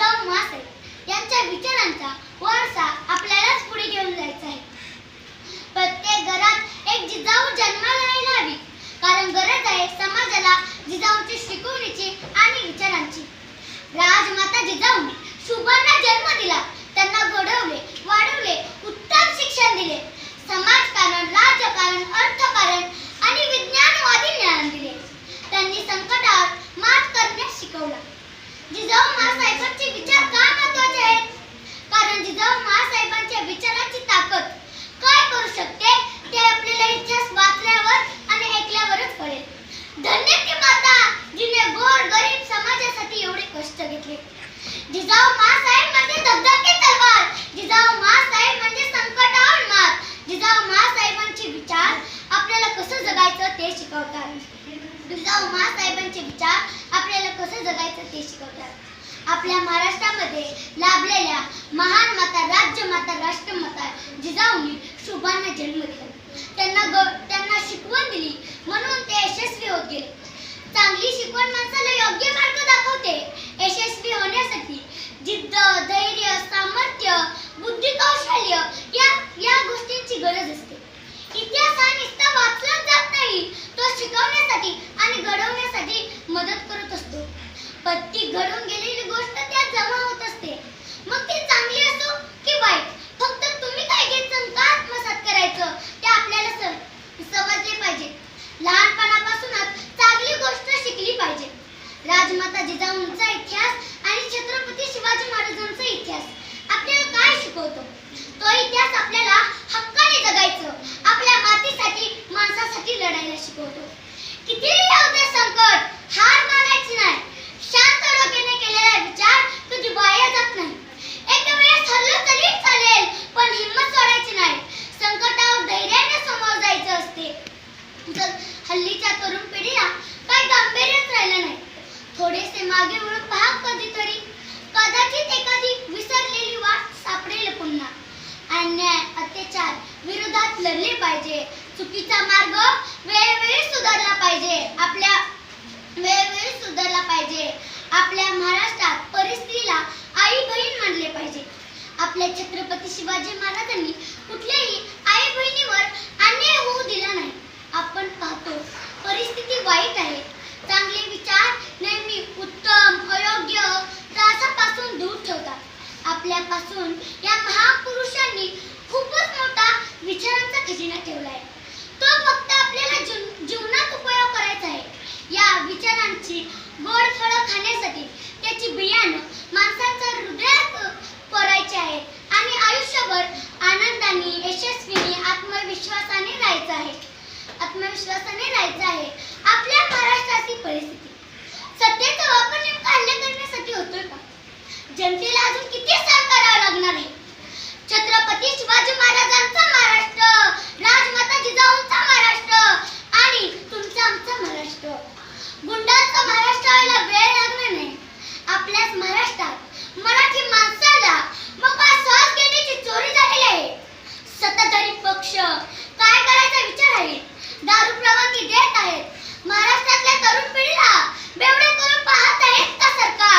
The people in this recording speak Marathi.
जाऊन मासे यांच्या विचारांचा वारसा आपल्यालाच पुढे घेऊन जायचा आहे. प्रत्येक घरात एक जिजाऊ जन्माला यायला हवी. कारण गरज आहे समाजाला जिजाऊची शिकवणीची आणि विचारांची. राजमाता जिजाऊने सुबर्णा जन्म दिला. घेतले जिजाऊ मासाहेब म्हणजे धबधबे तलवार. जिजाऊ मासाहेब म्हणजे संकटावर मात. जिजाऊ मासाहेबांचे विचार आपल्याला कसं जगायचं ते शिकवतात. जिजाऊ मासाहेबांचे विचार आपल्याला कसं जगायचं ते शिकवतात. आपल्या महाराष्ट्रामध्ये लाभलेल्या महान माता राज्यमाता राष्ट्रमाता जिजाऊंनी शुभांना जन्म दिला. त्यांना ग- त्यांना शिकवण दिली. म्हणून ते यशस्वी होत गेले. चांगली शिकवण माणसाला योग्य मार्ग दाखवते यशस्वी होण्यासाठी जिद्द धैर्य सामर्थ्य बुद्धी कौशल्य या या गोष्टींची गरज असते इतिहास हा नुसता वाचलाच जात नाही तो शिकवण्यासाठी आणि घडवण्यासाठी मदत करत असतो पण ती घडून गेलेली गोष्ट त्यात जमा होत असते मग ती चांगली असो की वाईट फक्त तुम्ही काय घ्यायचं का आत्मसात करायचं ते आपल्याला सम- समजले पाहिजे लहानपणापासूनच चांगली गोष्ट शिकली पाहिजे राजमाता जिजाऊंचा इतिहास आणि छत्रपती शिवाजी महाराजांचा इतिहास आपल्याला काय शिकवतो तो इतिहास आपल्याला हक्काने जगायचं आपल्या मातीसाठी माणसासाठी लढायला शिकवतो कितीही येऊ दे संकट हार मानायची नाही. शांत डोक्याने केलेला विचार कधी वाया जात नाही. एक वेळेस हरलं तरी चालेल पण हिंमत सोडायची नाही. संकटावर धैर्याने समोर जायचं असते. हल्लीच्या तरुण पिढीला काही गांभीर्यच राहिलं नाही. थोडेसे मागे वळून पहा कधीतरी. कदाचित एखादी विसरलेली वाट सापडेल पुन्हा. अन्याय अत्याचार विरोधात लढले पाहिजे. चुकीचा मार्ग वेळोवेळी सुधारला पाहिजे. आपल्या वेळोवेळी सुधारला पाहिजे. आपल्या महाराष्ट्रात परिस्थितीला आई बहीण मानले पाहिजे. आपल्या छत्रपती शिवाजी महाराजांनी कुठल्याही आई बहिणीवर अन्याय होऊ दिला नाही. आपण पाहतो परिस्थिती वाईट आहे. चांगले विचार नेहमी उत्तम अयोग्य त्रासापासून दूर ठेवतात. आपल्यापासून या महापुरुषांनी खूपच मोठा विचारांचा खजिना ठेवला आहे. जनांची गोड फळं खाण्यासाठी त्याची बियाणं माणसांचं हृदयात परायचे आहे. आणि आयुष्यभर आनंदाने यशस्वीने आत्मविश्वासाने राहायचं आहे. आत्मविश्वासाने राहायचं आहे. आपल्या महाराष्ट्राची परिस्थिती. सत्तेचा वापर नेमका हल्ला करण्यासाठी होतोय का? जनतेला अजून किती सहन करावं लागणार आहे? छत्रपती शिवाजी महाराजांचा महाराष्ट्र राजमाता जिजाऊंचा महाराष्ट्र आणि तुमचा आमचा महाराष्ट्र. गुंडांचा महाराष्ट्राला वेळ लागणार नाही. आपल्याच महाराष्ट्रात मराठी माणसाला मोकळा सहज घेण्याची चोरी झालेली आहे. सत्ताधारी पक्ष काय करायचा विचार आहे? दारू परवानगी देत आहेत. महाराष्ट्रातल्या तरुण पिढीला बेवडे करून पाहत आहेत का सरकार?